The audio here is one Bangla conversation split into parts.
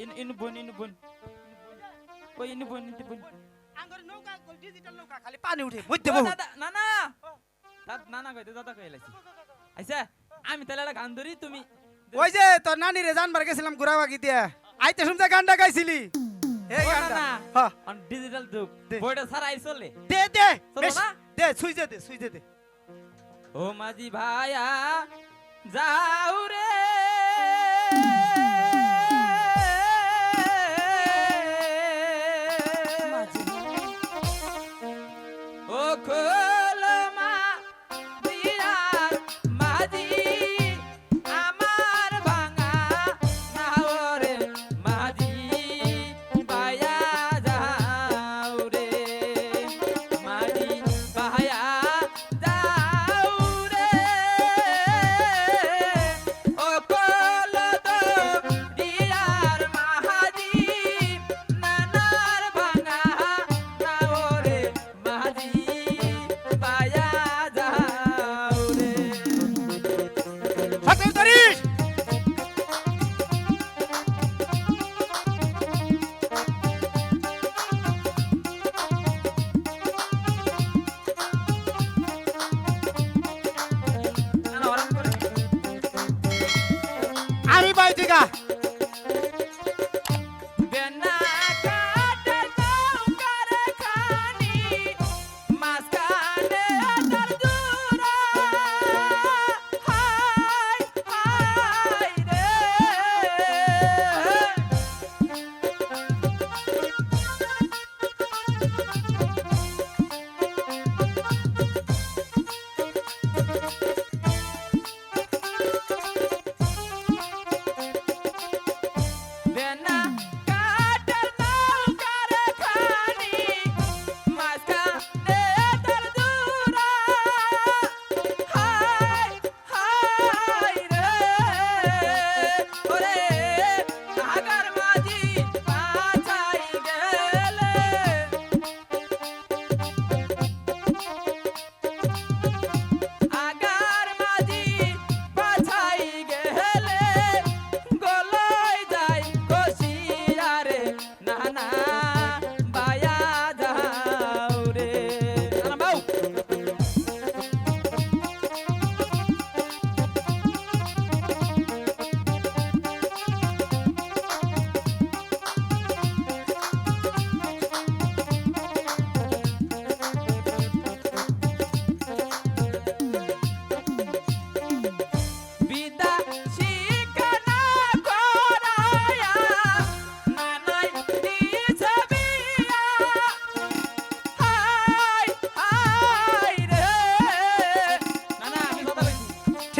ইন ইন বোন ইন বোন ওই ইন বোন ইন বোন আঙ্গুর নৌকা ডিজিটাল নৌকা খালি পানি উঠে ও বহু দাদা না না দাদা না না কইতে দাদা কই লাইছি। আইসা আমি তাহলে একটা গান ধরি তুমি ওই যে তোর নানি রে জানবার গেছিলাম ঘুরাবাগি দিয়া। আইতে শুনতে গানটা গাইছিলি? এই গানটা। হ্যাঁ ডিজিটাল যুগ। বইটা ছাড়াই চলে। দে দে না? দে সুইজে দে সুইজে দে। ও মাঝি ভাইয়া যাও রে।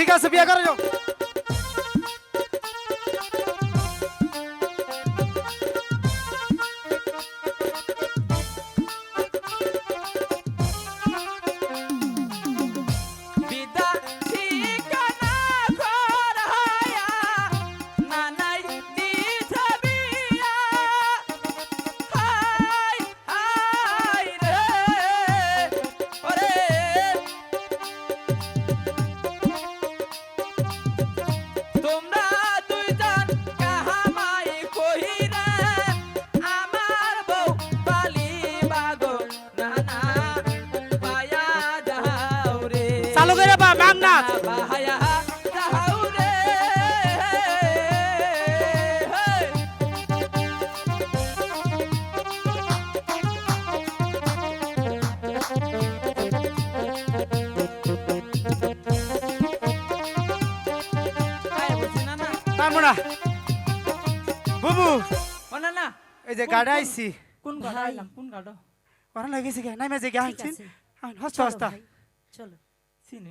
ঠিক আছে বিয়ে করে যাও। পারব না। বুবু। ও না না। এই যে গাড়া আইছি। কোন গাড়া? আইলাম কোন গাড়া? ওরা লাগিয়েছে গে নাই মেজে গে ঠিক হস্ত হস্তা। চলো। চিনি